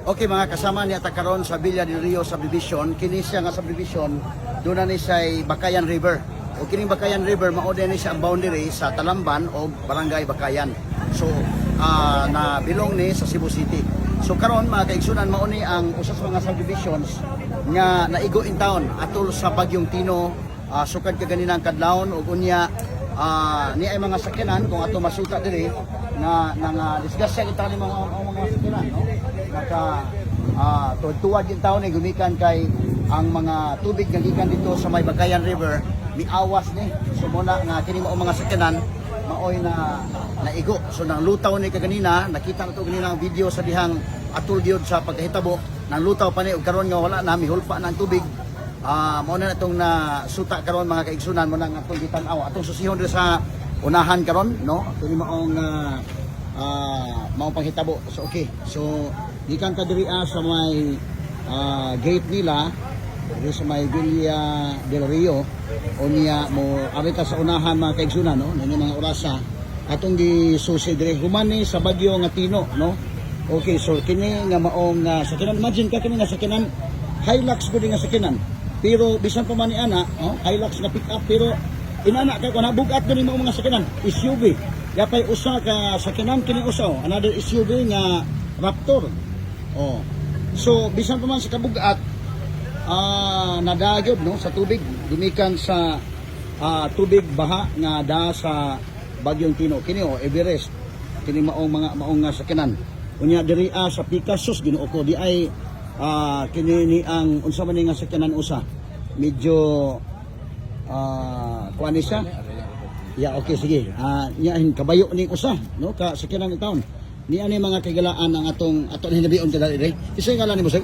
Okay mga kasama ni ata karon sa Villa del Rio subdivision, kini siya nga subdivision doon na ni sa Bakayan River. O kining Bakayan River mao ni siya ang boundary sa Talamban o Barangay Bakayan. So ah, na bilong ni sa Cebu City. So karon mga kaigsunan mao ni ang usa sa mga subdivisions nga naigo in town atol sa bagyong Tino ah, sukad ka ganinang kadlawon ug unya ah ni ay mga sakyanan kung ato masuta diri na nang uh, disgrasya kita ni mga, mga, sakyanan no? Naka ah tuwad yung taon ay gumikan kay ang mga tubig nga gikan dito sa may Bakayan River miawas ni. So muna nga kini mao mga sakyanan maoy na naigo. So nang lutaw ni kaganina nakita na to ganina ang video sa dihang atul gyud sa pagkahitabo nang lutaw pa ni ug karon nga wala na mihulpa na tubig Ah, mo na itong na suta karon mga kaigsunan mo nang atong gitan-aw. Atong susihon diri sa unahan karon no? Kini maong uh, uh, maong panghitabo. So okay. So gikan ta diri sa may ah, gate nila diri sa may Villa del Rio o niya mo ari ta sa unahan mga kaigsunan no? Nini mga orasa? Atong gisusi diri human ni sa bagyo nga Tino no? Okay so kini nga maong uh, sakinan. Imagine ka kini nga sakinan. Hilux ko din nga sakinan pero bisan pa man ni ana oh, Hilux nga pick up. Pero inana kay ko nabugat ko ni mga mga sakinan SUV yapay usa ka sakinan kini usa oh, another SUV nga Raptor. Oh so bisan pa man sa kabugat ah nadagyod no sa tubig. Gumikan sa ah, tubig baha nga da sa Bagyong Tino. Kini oh Everest. Kini maong mga maong nga sakinan. Unya diri sa Picasso Ginoo ko. Di ay ah, kini ni ang unsa man nga sakyanan usa? Medyo ah kuan siya? Ya okay sige. Ah nya hin kabayo ni usa no ka sakyanan ni taon. Ni ani mga kagalaan ang atong aton hinabion kada diri isa nga ni mo sir?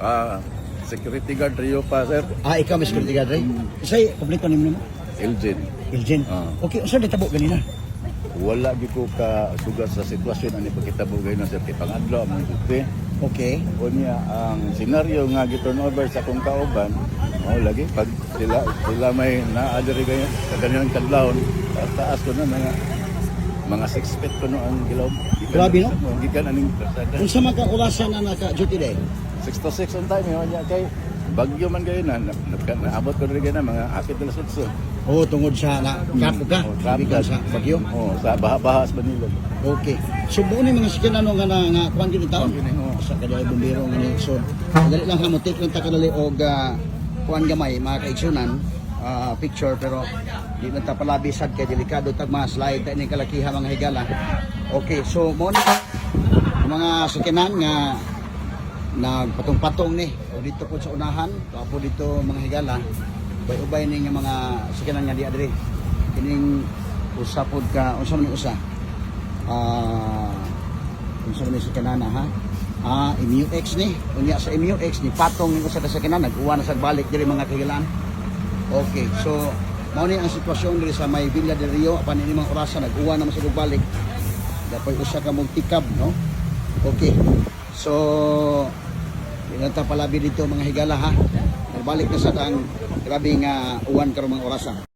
Ah, security guard Rio pa, sir. ah ikaw may security guard diri isa kompleto ni mo? Elgin. Ah. okay unsa ditabo ganina Wala gi ko ka sugat sa sitwasyon ani pagkitabo gay na kay pangadlo ang duty. okay O niya ang senaryo nga gi-turn over sa akong kauban. Oh, lagi pag sila sila may naadiri gayon sa kanilang kadlawon sa taas ko na mga mga 6 feet ko no ang gilaw. Grabe, no? Gikan aning unsa man ka orasan na naka duty day 6 to 6 on time yun niya kay bagyo man gayon na na- na- naabot ko rin na mga apit na sutso. oh tungod sa na kapo ka Oh, trap Ibigan sa bagyo Oh, sa baha-baha sa Manila. Okay. So buo ni mga sakyanan nga na nga kuan gyud taon. Oo. Sa kadali bumbero nga ni so dali lang ha mo take lang ta kadali og uh, kuan gamay mga kaigsunan ah, picture pero di man ta palabi sad kay delikado tag mga slide ta ni kalakiha mga higala. Okay, so mo mga sakyanan nga nagpatong-patong ni. O dito po sa unahan, po dito mga higala. Ubay-ubay ni nga mga sakyanan nga di adiri. Kining usa pod ka unsa man usa? ah uh, unsa man sa kanana ha? Ah MUX ni. Unya sa MUX ni patong ni usa sa kanana nag-uwa na sa balik diri mga kagilaan okay so mao ni ang sitwasyon diri sa may Villa del Rio. Apan ini mga orasa nag-uwa na masugod balik. Dapat usa ka mong tikab no? Okay so Pinanta palabi dito mga higala ha. Nagbalik na sa kang grabe nga uwan karon mga orasa.